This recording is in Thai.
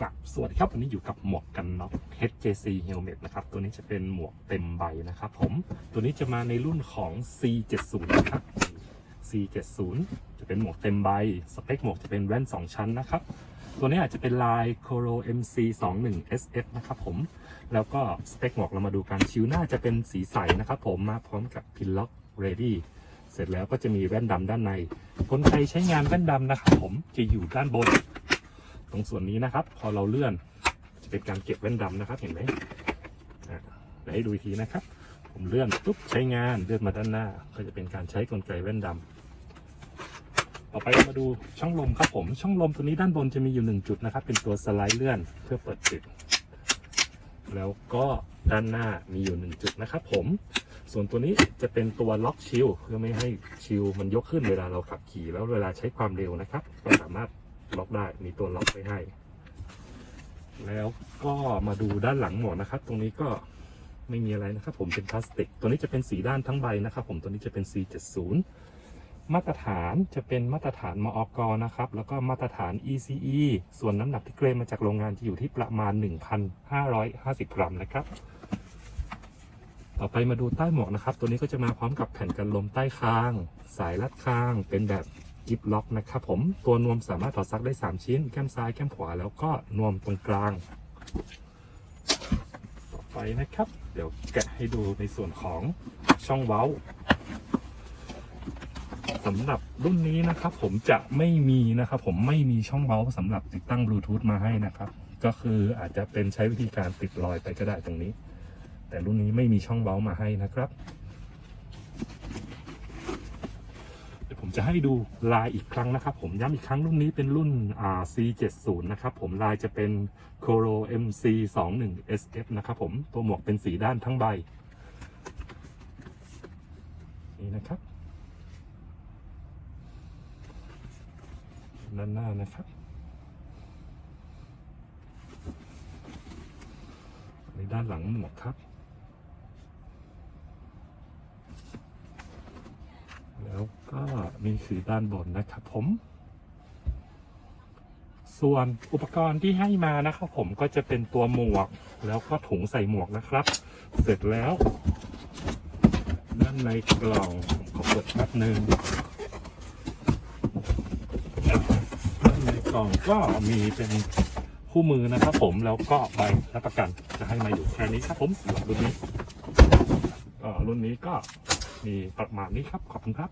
ครับสวัสดีครับวันนี้อยู่กับหมวกกันน็อก HJC Helmet นะครับ ตัวนี้จะเป็นหมวกเต็มใบนะครับผม ตัวนี้จะมาในรุ่นของ C70 นะครับ C70 จะเป็นหมวกเต็มใบ สเปคหมวกจะเป็นแว่น 2 ชั้นนะครับ ตัวนี้อาจจะเป็นลาย Coro MC21 SF นะครับผม แล้วก็สเปคหมวกเรามาดูกัน ชิวหน้าจะเป็นสีใสนะครับผม มาพร้อมกับพินล็อก ready เสร็จแล้วก็จะมีแว่นดำด้านในคนไทยใช้งานแว่นดำนะครับผม จะอยู่ด้านบน ตรงส่วนนี้นะครับ พอเราเลื่อนจะเป็นการเก็บแว่นดำนะครับ เห็นไหมเดี๋ยวให้ดูอีกทีนะครับ ผมเลื่อนปุ๊บใช้งานเลื่อนมาด้านหน้า ก็จะเป็นการใช้กลไกแว่นดำต่อไปเรามาดูช่องลมครับผม ช่องลมตัวนี้ด้านบนจะมีอยู่หนึ่งจุดนะครับ เป็นตัวสไลด์เลื่อนเพื่อเปิดปิดแล้วก็ด้านหน้ามีอยู่หนึ่งจุดนะครับผม ส่วนตัวนี้จะเป็นตัวล็อกชิลเพื่อไม่ให้ชิลมันยกขึ้นเวลาเราขับขี่แล้วเวลาใช้ความเร็วนะครับ ก็สามารถ ล็อกได้มีตัวล็อกไว้ให้ แล้วก็มาดูด้านหลังหมวกนะครับ ตรงนี้ก็ไม่มีอะไรนะครับ ผมเป็นพลาสติก ตัวนี้จะเป็นสีด้านทั้งใบนะครับ ผมตัวนี้จะเป็น C70 มาตรฐานจะเป็นมาตรฐานมอกนะครับ แล้วก็มาตรฐาน ECE ส่วนน้ำหนักที่เกรมมาจากโรงงานจะอยู่ที่ประมาณ 1,550 กรัมนะครับ ต่อไปมาดูใต้หมวกนะครับ ตัวนี้ก็จะมาพร้อมกับแผ่นกันลมใต้คาง สายรัดคางเป็นแบบ กิฟล็อกนะครับผมตัวนวมสามารถถอดซักได้ 3 ชิ้น แก้มซ้ายแก้มขวาแล้วก็นวมตรงกลาง ต่อไปนะครับ เดี๋ยวแกะให้ดูในส่วนของช่องเว้าสำหรับรุ่นนี้นะครับ ผมจะไม่มีนะครับ ผมไม่มีช่องเว้าสำหรับติดตั้งบลูทูธมาให้นะครับ ก็คืออาจจะเป็นใช้วิธีการติดรอยไปก็ได้ตรงนี้ แต่รุ่นนี้ไม่มีช่องเว้ามาให้นะครับ เดี๋ยวผม จะให้ดูลายอีกครั้งนะครับ ผมย้ำอีกครั้งรุ่นนี้เป็นรุ่น C70 นะครับผมลายจะเป็น Coro MC21 SF นะครับผมตัวหมวกเป็นสีด้านทั้งใบ นี่นะครับ ด้านหน้านะครับในด้านหลังหมวกครับ แล้วก็ นี่คือด้านบนนะครับผม ส่วนอุปกรณ์ที่ให้มานะครับผมก็จะเป็นตัวหมวก แล้วก็ถุงใส่หมวกนะครับ เสร็จแล้ว ด้านในกล่องขอเปิดแป๊บหนึ่งด้านในกล่องก็มีเป็นคู่มือนะครับผมแล้วก็ใบรับประกันจะให้มาอยู่แค่นี้ครับผมรถรุ่นนี้รุ่นนี้ก็มีประมาณนี้ครับ ขอบคุณครับ